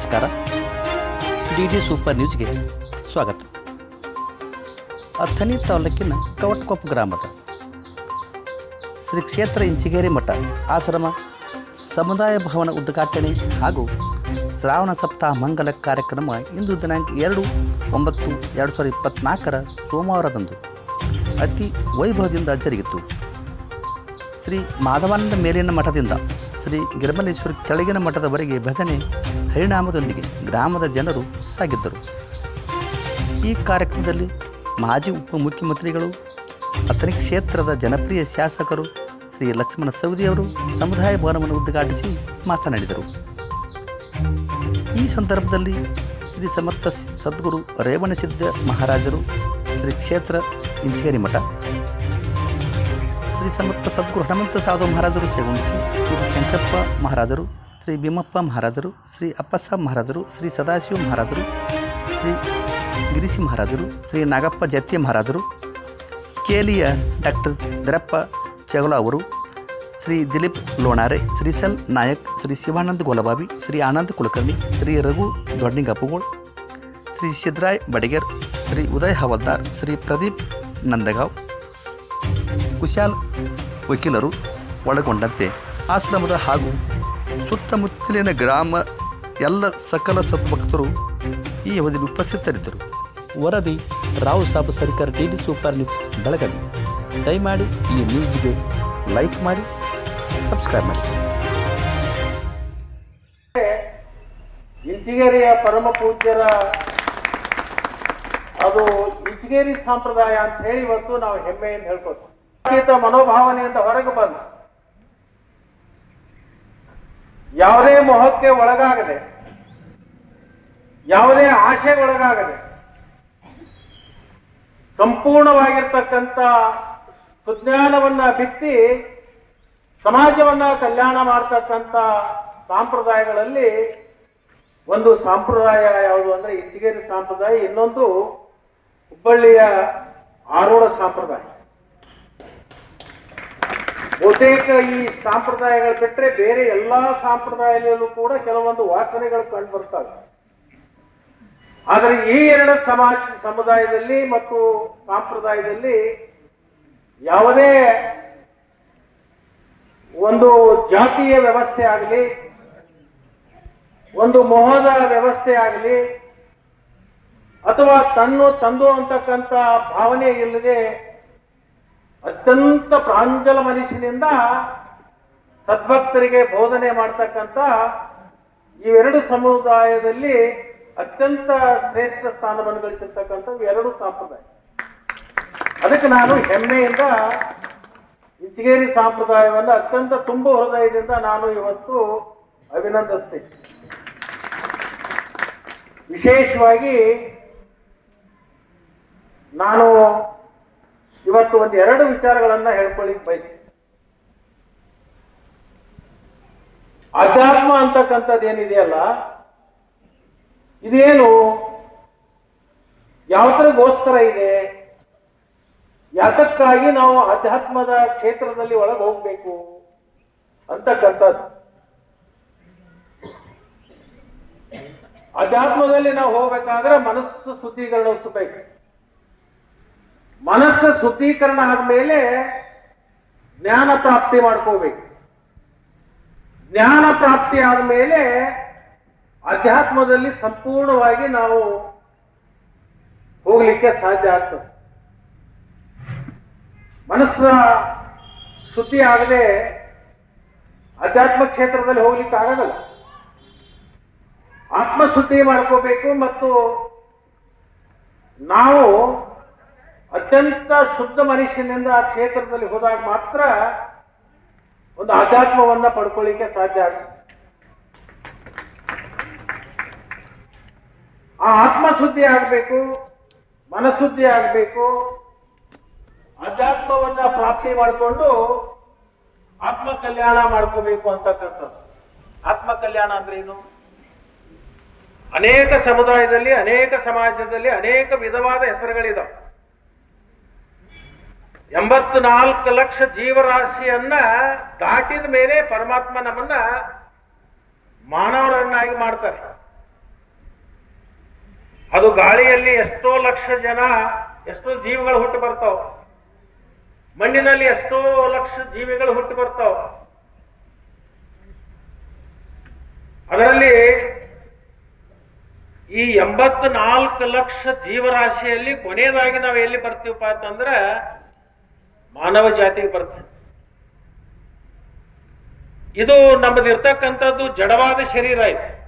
ನಮಸ್ಕಾರ. D D super ನ್ಯೂಸ್ಗೆ ಸ್ವಾಗತ. ಅಥಣಿ ತಾಲೂಕಿನ ಕವಟ್ಕೊಪ್ಪ ಗ್ರಾಮದ ಶ್ರೀ ಕ್ಷೇತ್ರ ಇಂಚಿಗೇರಿ ಮಠ ಆಶ್ರಮ ಸಮುದಾಯ ಭವನ ಉದ್ಘಾಟನೆ ಹಾಗೂ ಶ್ರಾವಣ ಸಪ್ತಾಹ ಮಂಗಲ ಕಾರ್ಯಕ್ರಮ ಇಂದು ದಿನಾಂಕ ಎರಡು ಒಂಬತ್ತು ಎರಡು ಸಾವಿರದ ಇಪ್ಪತ್ತ್ನಾಲ್ಕರ ಸೋಮವಾರದಂದು ಅತಿ ವೈಭವದಿಂದ ಜರುಗಿತು. ಶ್ರೀ ಮಾಧವಾನಂದ ಮೇಲಿನ ಮಠದಿಂದ ಶ್ರೀ ಗಿರ್ಮಲೇಶ್ವರ ಕೆಳಗಿನ ಮಠದವರೆಗೆ ಭಜನೆ ಹರಿನಾಮದೊಂದಿಗೆ ಗ್ರಾಮದ ಜನರು ಸಾಗಿದ್ದರು. ಈ ಕಾರ್ಯಕ್ರಮದಲ್ಲಿ ಮಾಜಿ ಉಪಮುಖ್ಯಮಂತ್ರಿಗಳು ಅತನಿ ಕ್ಷೇತ್ರದ ಜನಪ್ರಿಯ ಶಾಸಕರು ಶ್ರೀ ಲಕ್ಷ್ಮಣ ಸವದಿಯವರು ಸಮುದಾಯ ಭವನವನ್ನು ಉದ್ಘಾಟಿಸಿ ಮಾತನಾಡಿದರು. ಈ ಸಂದರ್ಭದಲ್ಲಿ ಶ್ರೀ ಸಮರ್ಥ ಸದ್ಗುರು ರೇವಣಸಿದ್ಧ ಮಹಾರಾಜರು ಶ್ರೀ ಕ್ಷೇತ್ರ ಇಂಚೇರಿ ಮಠ ಶ್ರೀ ಸಮರ್ಥ ಸದ್ಗುರು ಹನುಮಂತ ಸಾಧು ಮಹಾರಾಜರು ಸೇವಂಡಿಸಿ ಶ್ರೀ ಶಂಕರಪ್ಪ ಮಹಾರಾಜರು, ಶ್ರೀ ಭೀಮಪ್ಪ ಮಹಾರಾಜರು, ಶ್ರೀ ಅಪ್ಪಸಾಬ್ ಮಹಾರಾಜರು, ಶ್ರೀ ಸದಾಶಿವ ಮಹಾರಾಜರು, ಶ್ರೀ ಗಿರಿಸಿ ಮಹಾರಾಜರು, ಶ್ರೀ ನಾಗಪ್ಪ ಜತ್ಯ ಮಹಾರಾಜರು, ಕೇಲಿಯ ಡಾಕ್ಟರ್ ದರಪ್ಪ ಚಗಲ ಅವರು, ಶ್ರೀ ದಿಲೀಪ್ ಲೋಣಾರೆ ಶ್ರೀಸಲ್ ನಾಯಕ್, ಶ್ರೀ ಶಿವಾನಂದ ಗೋಲಬಾಬಿ ಶ್ರೀ ಆನಂದ್ ಕುಲಕರ್ಣಿ, ಶ್ರೀ ರಘು ದೊಡ್ಡಿಂಗಪ್ಪಗೋಳ್ ಶ್ರೀ ಸಿದ್ರಾಯ್ ಬಡಿಗೇರ್, ಶ್ರೀ ಉದಯ್ ಹವಲ್ದಾರ್, ಶ್ರೀ ಪ್ರದೀಪ್ ನಂದಗಾಂವ್ ಕುಶಾಲ್ ವಕೀಲರು ಒಳಗೊಂಡಂತೆ ಆಶ್ರಮದ ಹಾಗೂ ಸುತ್ತಮುತ್ತಲಿನ ಗ್ರಾಮ ಎಲ್ಲ ಸಕಲ ಸದ್ಭಕ್ತರು ಈ ಅವಧಿಯಲ್ಲಿ ಉಪಸ್ಥಿತರಿದ್ದರು. ವರದಿ ರಾವ್ ಸಾಬ್ ಸರ್ಕಾರ D D super news Belagavi ದಯಮಾಡಿ ಈ ನ್ಯೂಸ್ಗೆ ಲೈಕ್ ಮಾಡಿ, ಸಬ್ಸ್ಕ್ರೈಬ್ ಮಾಡಿ. ಇಂಚಿಗೇರಿಯ ಪರಮ ಪೂಜ್ಯರ ಅದು ಇಂಚಿಗೇರಿ ಸಂಪ್ರದಾಯ ಅಂತ ಹೇಳಿ ಇವತ್ತು ನಾವು ಹೆಮ್ಮೆಯಿಂದ ಹೇಳ್ಕೊತೀವಿ ಗೀತ ಮನೋಭಾವನೆಯಿಂದ ಹೊರಗೆ ಬಂದ. ಯಾವುದೇ ಮೊಹಕ್ಕೆ ಒಳಗಾಗದೆ, ಯಾವುದೇ ಆಶೆಗೊಳಗಾಗದೆ ಸಂಪೂರ್ಣವಾಗಿರ್ತಕ್ಕಂಥ ಸುಜ್ಞಾನವನ್ನ ಬಿತ್ತಿ ಸಮಾಜವನ್ನ ಕಲ್ಯಾಣ ಮಾಡ್ತಕ್ಕಂಥ ಸಂಪ್ರದಾಯಗಳಲ್ಲಿ ಒಂದು ಸಂಪ್ರದಾಯ ಯಾವುದು ಅಂದ್ರೆ ಇಂಚಿಗೇರಿ ಸಂಪ್ರದಾಯ, ಇನ್ನೊಂದು ಹುಬ್ಬಳ್ಳಿಯ ಆರೋಢ ಸಂಪ್ರದಾಯ. ಬಹುತೇಕ ಈ ಸಂಪ್ರದಾಯಗಳು ಬಿಟ್ಟರೆ ಬೇರೆ ಎಲ್ಲಾ ಸಂಪ್ರದಾಯದಲ್ಲೂ ಕೂಡ ಕೆಲವೊಂದು ವಾಸನೆಗಳು ಕಂಡು ಬರ್ತವೆ. ಆದರೆ ಈ ಎರಡು ಸಮಾಜ, ಸಮುದಾಯದಲ್ಲಿ ಮತ್ತು ಸಂಪ್ರದಾಯದಲ್ಲಿ ಯಾವುದೇ ಒಂದು ಜಾತಿಯ ವ್ಯವಸ್ಥೆ ಆಗಲಿ, ಒಂದು ಮೊಹದ ವ್ಯವಸ್ಥೆ ಆಗಲಿ, ಅಥವಾ ತನ್ನು ತಂದು ಅಂತಕ್ಕಂಥ ಭಾವನೆ ಇಲ್ಲದೆ ಅತ್ಯಂತ ಪ್ರಾಂಜಲ ಮನಸ್ಸಿನಿಂದ ಸದ್ಭಕ್ತರಿಗೆ ಬೋಧನೆ ಮಾಡ್ತಕ್ಕಂಥ ಇವೆರಡು ಸಮುದಾಯದಲ್ಲಿ ಅತ್ಯಂತ ಶ್ರೇಷ್ಠ ಸ್ಥಾನವನ್ನು ಗಳಿಸಿರ್ತಕ್ಕಂಥ ಎರಡು ಸಂಪ್ರದಾಯ. ಅದಕ್ಕೆ ನಾನು ಹೆಮ್ಮೆಯಿಂದ ಇಂಚಿಗೇರಿ ಸಂಪ್ರದಾಯವನ್ನು ಅತ್ಯಂತ ತುಂಬ ಹೃದಯದಿಂದ ನಾನು ಇವತ್ತು ಅಭಿನಂದಿಸ್ತೇನೆ. ವಿಶೇಷವಾಗಿ ನಾನು ಇವತ್ತು ಒಂದು ಎರಡು ವಿಚಾರಗಳನ್ನ ಹೇಳ್ಕೊಳ್ಳಿಕ್ ಬಯಸ್ತೀನಿ. ಅಧ್ಯಾತ್ಮ ಅಂತಕ್ಕಂಥದ್ದು ಏನಿದೆಯಲ್ಲ, ಇದೇನು ಯಾವ್ದ್ರಗೋಸ್ಕರ ಇದೆ? ಯಾತಕ್ಕಾಗಿ ನಾವು ಅಧ್ಯಾತ್ಮದ ಕ್ಷೇತ್ರದಲ್ಲಿ ಒಳಗೆ ಹೋಗ್ಬೇಕು ಅಂತಕ್ಕಂಥದ್ದು. ಅಧ್ಯಾತ್ಮದಲ್ಲಿ ನಾವು ಹೋಗ್ಬೇಕಾದ್ರೆ ಮನಸ್ಸು ಶುದ್ಧೀಕರಣಿಸಬೇಕು ಮನಸ್ಸು ಶುದ್ಧೀಕರಣ ಆದ್ಮೇಲೆ ಜ್ಞಾನ ಪ್ರಾಪ್ತಿ ಮಾಡ್ಕೋಬೇಕು. ಜ್ಞಾನ ಪ್ರಾಪ್ತಿ ಆದ್ಮೇಲೆ ಅಧ್ಯಾತ್ಮದಲ್ಲಿ ಸಂಪೂರ್ಣವಾಗಿ ನಾವು ಹೋಗ್ಲಿಕ್ಕೆ ಸಾಧ್ಯ ಆಗ್ತದೆ. ಮನಸ್ಸ ಶುದ್ಧಿ ಆಗದೆ ಅಧ್ಯಾತ್ಮ ಕ್ಷೇತ್ರದಲ್ಲಿ ಹೋಗ್ಲಿಕ್ಕೆ ಆಗೋದಲ್ಲ ಆತ್ಮಶುದ್ಧಿ ಮಾಡ್ಕೋಬೇಕು ಮತ್ತು ನಾವು ಅತ್ಯಂತ ಶುದ್ಧ ಮನುಷ್ಯನಿಂದ ಆ ಕ್ಷೇತ್ರದಲ್ಲಿ ಹೋದಾಗ ಮಾತ್ರ ಒಂದು ಆಧ್ಯಾತ್ಮವನ್ನ ಪಡ್ಕೊಳ್ಳಿಕ್ಕೆ ಸಾಧ್ಯ ಆಗುತ್ತೆ. ಆ ಆತ್ಮಶುದ್ಧಿ ಆಗಬೇಕು, ಮನಶುದ್ಧಿ ಆಗಬೇಕು ಅಧ್ಯಾತ್ಮವನ್ನ ಪ್ರಾಪ್ತಿ ಮಾಡಿಕೊಂಡು ಆತ್ಮ ಕಲ್ಯಾಣ ಮಾಡ್ಕೋಬೇಕು ಅಂತಕ್ಕಂಥದ್ದು. ಆತ್ಮ ಕಲ್ಯಾಣ ಅಂದ್ರೆ ಏನು? ಅನೇಕ ಸಮುದಾಯದಲ್ಲಿ, ಅನೇಕ ಸಮಾಜದಲ್ಲಿ ಅನೇಕ ವಿಧವಾದ ಹೆಸರುಗಳಿದಾವೆ. ಎಂಬತ್ನಾಲ್ಕು ಲಕ್ಷ ಜೀವರಾಶಿಯನ್ನ ದಾಟಿದ ಮೇಲೆ ಪರಮಾತ್ಮ ನಮ್ಮನ್ನ ಮಾನವರನ್ನಾಗಿ ಮಾಡ್ತಾರೆ. ಅದು ಗಾಳಿಯಲ್ಲಿ ಎಷ್ಟೋ ಲಕ್ಷ ಜನ, ಎಷ್ಟೋ ಜೀವಿಗಳು ಹುಟ್ಟು ಬರ್ತಾವ. ಮಣ್ಣಿನಲ್ಲಿ ಎಷ್ಟೋ ಲಕ್ಷ ಜೀವಿಗಳು ಹುಟ್ಟು ಬರ್ತಾವ. ಅದರಲ್ಲಿ ಈ ಎಂಬತ್ನಾಲ್ಕು ಲಕ್ಷ ಜೀವರಾಶಿಯಲ್ಲಿ ಕೊನೆಯದಾಗಿ ನಾವು ಎಲ್ಲಿ ಬರ್ತೀವಪ್ಪ ಅಂತಂದ್ರೆ ಮಾನವ ಜಾತಿಗೆ ಬರ್ತಾನೆ ಇದು ನಮ್ಮದಿರ್ತಕ್ಕಂಥದ್ದು ಜಡವಾದ ಶರೀರ ಇದೆ.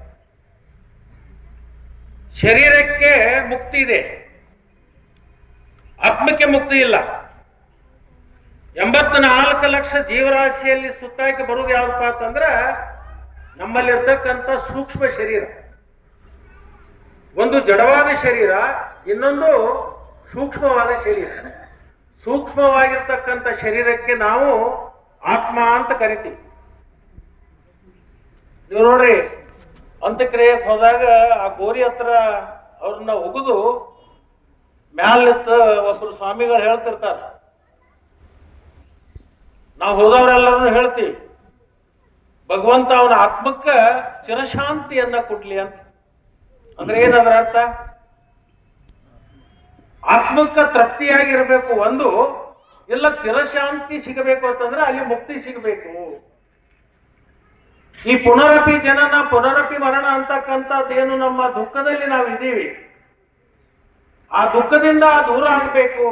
ಶರೀರಕ್ಕೆ ಮುಕ್ತಿ ಇದೆ. ಆತ್ಮಕ್ಕೆ ಮುಕ್ತಿ ಇಲ್ಲ. ಎಂಬತ್ನಾಲ್ಕು ಲಕ್ಷ ಜೀವರಾಶಿಯಲ್ಲಿ ಸುತ್ತಾಕಿ ಬರುವುದು ಯಾವ್ದಪ್ಪ ಅಂತಂದ್ರೆ ನಮ್ಮಲ್ಲಿರ್ತಕ್ಕಂಥ ಸೂಕ್ಷ್ಮ ಶರೀರ. ಒಂದು ಜಡವಾದ ಶರೀರ, ಇನ್ನೊಂದು ಸೂಕ್ಷ್ಮವಾದ ಶರೀರ. ಸೂಕ್ಷ್ಮವಾಗಿರ್ತಕ್ಕಂಥ ಶರೀರಕ್ಕೆ ನಾವು ಆತ್ಮ ಅಂತ ಕರಿತೀವಿ. ನೀವು ನೋಡ್ರಿ, ಅಂತ್ಯಕ್ರಿಯೆಗೆ ಹೋದಾಗ ಆ ಗೋರಿ ಹತ್ರ ಅವ್ರನ್ನ ಒಗದು ಮ್ಯಾಲಿತ್ತ ಒಬ್ಬರು ಸ್ವಾಮಿಗಳು ಹೇಳ್ತಿರ್ತಾರ. ನಾವು ಹೋದವರೆಲ್ಲರೂ ಹೇಳ್ತೀವಿ, ಭಗವಂತ ಅವನ ಆತ್ಮಕ್ಕ ಚಿರಶಾಂತಿಯನ್ನ ಕೊಡ್ಲಿ ಅಂತ. ಅಂದ್ರೆ ಏನದ್ರ ಅರ್ಥ? ಆತ್ಮಕ್ಕ ತೃಪ್ತಿಯಾಗಿರ್ಬೇಕು ಒಂದು, ಇಲ್ಲ ಚಿರಶಾಂತಿ ಸಿಗಬೇಕು ಅಂತಂದ್ರೆ ಅಲ್ಲಿ ಮುಕ್ತಿ ಸಿಗಬೇಕು. ಈ ಪುನರಪಿ ಜನನ, ಪುನರಪಿ ಮರಣ ಅಂತಕ್ಕಂಥದ್ದೇನು ನಮ್ಮ ದುಃಖದಲ್ಲಿ ನಾವು ಇದ್ದೀವಿ. ಆ ದುಃಖದಿಂದ ದೂರ ಆಗಬೇಕು.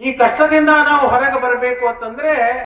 ಈ ಕಷ್ಟದಿಂದ ನಾವು ಹೊರಗೆ ಬರಬೇಕು ಅಂತಂದ್ರೆ